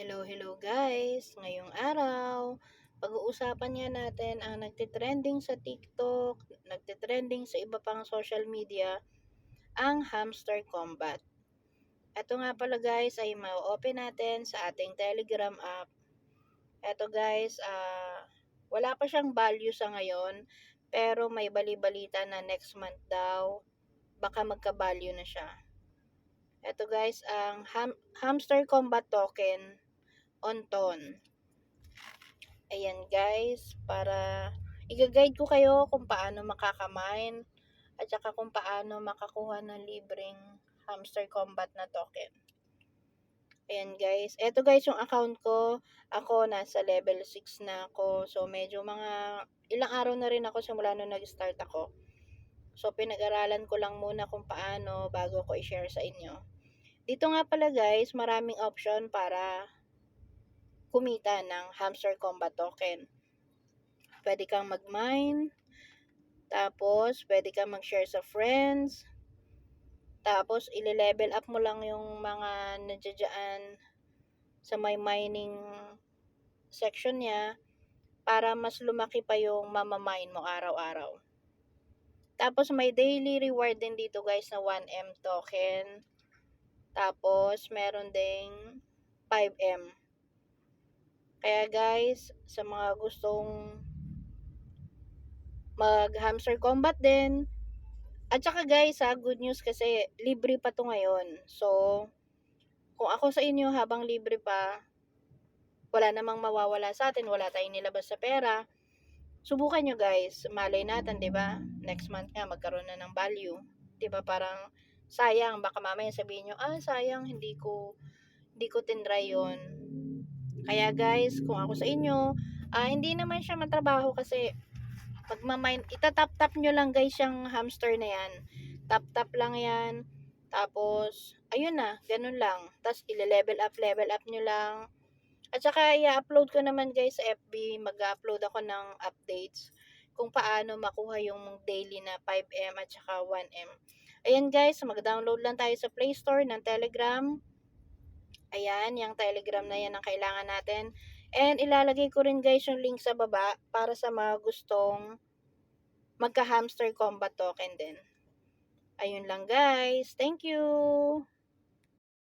Hello, hello guys! Ngayong araw, pag-uusapan nga natin ang nagtitrending sa TikTok, nagtitrending sa iba pang social media, ang hamster combat. Ito nga pala guys ay ma-open natin sa ating Telegram app. Ito guys, ah wala pa siyang value sa ngayon, pero may bali-balita na next month daw, baka magka-value na siya. Ito guys, ang ham- hamster combat token on ton. Ayan guys, para i-guide ko kayo kung paano makakamine at saka kung paano makakuha ng libreng hamster combat na token. Ayan guys, eto guys yung account ko, ako nasa level 6 na ako, so medyo mga ilang araw na rin ako simula nung nag-start ako. So pinag-aralan ko lang muna kung paano bago ko i-share sa inyo. Dito nga pala guys, maraming option para kumita ng hamster combat token. Pwede kang mag-mine, tapos pwede kang mag-share sa friends, tapos ile-level up mo lang yung mga nandiyan sa may mining section niya para mas lumaki pa yung mamamine mo araw-araw. Tapos may daily reward din dito guys na 1M token. Tapos meron ding 5M. Kaya guys, sa mga gustong mag hamster combat din, at saka guys ha, good news kasi libre pa to ngayon. So, kung ako sa inyo habang libre pa, wala namang mawawala sa atin, wala tayong nilabas sa pera. Subukan nyo guys, malay natin, 'di ba? Next month nga magkaroon na ng value. 'Di ba? Parang sayang baka mamaya sabihin nyo, ah sayang hindi ko hindi ko tinry 'yon. Kaya guys, kung ako sa inyo, ah hindi naman siya matrabaho kasi magmamine, itatap-tap nyo lang guys yung hamster na yan. Tap-tap lang yan. Tapos, ayun na, ganun lang. Tapos, ile-level up, level up nyo lang. At saka, i-upload ko naman guys sa FB. Mag-upload ako ng updates kung paano makuha yung daily na 5M at saka 1M. Ayan guys, mag-download lang tayo sa Play Store ng Telegram. Ayan, yung Telegram na yan ang kailangan natin. And ilalagay ko rin guys yung link sa baba para sa mga gustong magka-hamster combat token din. Ayun lang guys. Thank you!